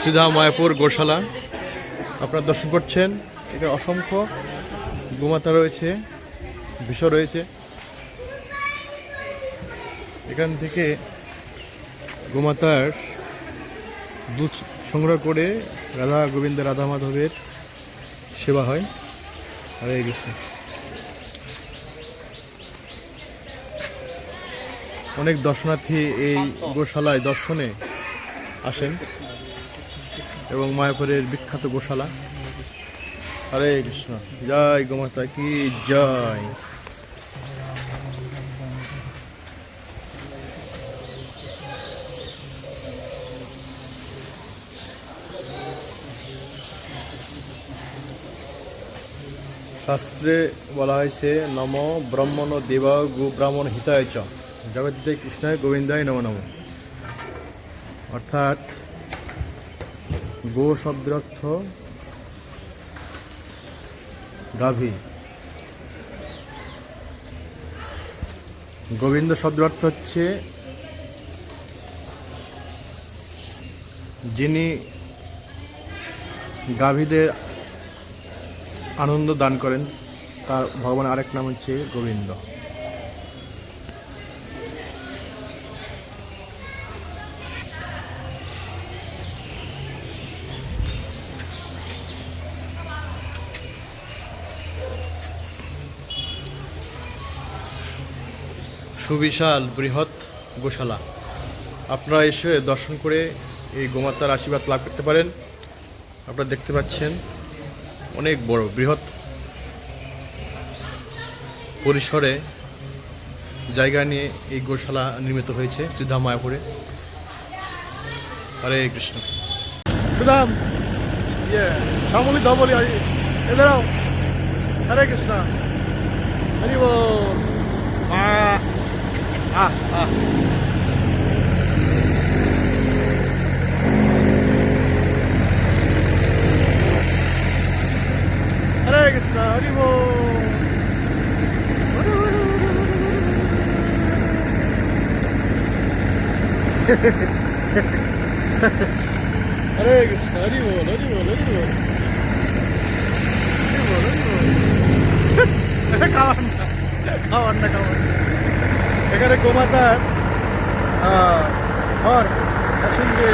সিধা মায়াপুর গোশালা। আপনারা দর্শন করছেন, এখানে অসংখ্য গোমাতা রয়েছে বিষ রয়েছে। এখান থেকে গোমাতার দুধ সংগ্রহ করে রাধা গোবিন্দ রাধা মাধবের সেবা হয়। হরে গেছে অনেক দর্শনার্থী এই গোশালায় দর্শনে আসেন। এবং মায়াপুরের বিখ্যাত গোশালা। হরে কৃষ্ণ। জয় গোমাতা কি জয়। শাস্ত্রে বলা হয়েছে, নম ব্রহ্মণ দেব গো ব্রাহ্মণ হিতায় চ। জগদ্দে কৃষ্ণায় গোবিন্দায় নম নম। অর্থাৎ গো শব্দের অর্থ গাভী। গোবিন্দ শব্দের অর্থ হচ্ছে যিনি গাভীদের আনন্দ দান করেন, তার ভগবানের আরেক নাম হচ্ছে গোবিন্দ। সুবিশাল বৃহৎ গোশালা। আপনারা এসে দর্শন করে এই গোমাতার আশীর্বাদ লাভ করতে পারেন। আপনারা দেখতে পাচ্ছেন অনেক বড় বৃহৎ পরিসরে জায়গা নিয়ে এই গোশালা নির্মিত হয়েছে সিদ্ধা মায়াপুরে। হরে কৃষ্ণ। সুদাম ইয়ে শ্যামলি ধবলি এদাও হরে কৃষ্ণ। হরি বল। আহ আহ আহ হরে কৃষ্ণ হরি বল হরে কৃষ্ণ হরি বল হরি বল হরি বল এখানে গোমাতার ঘর তার সঙ্গে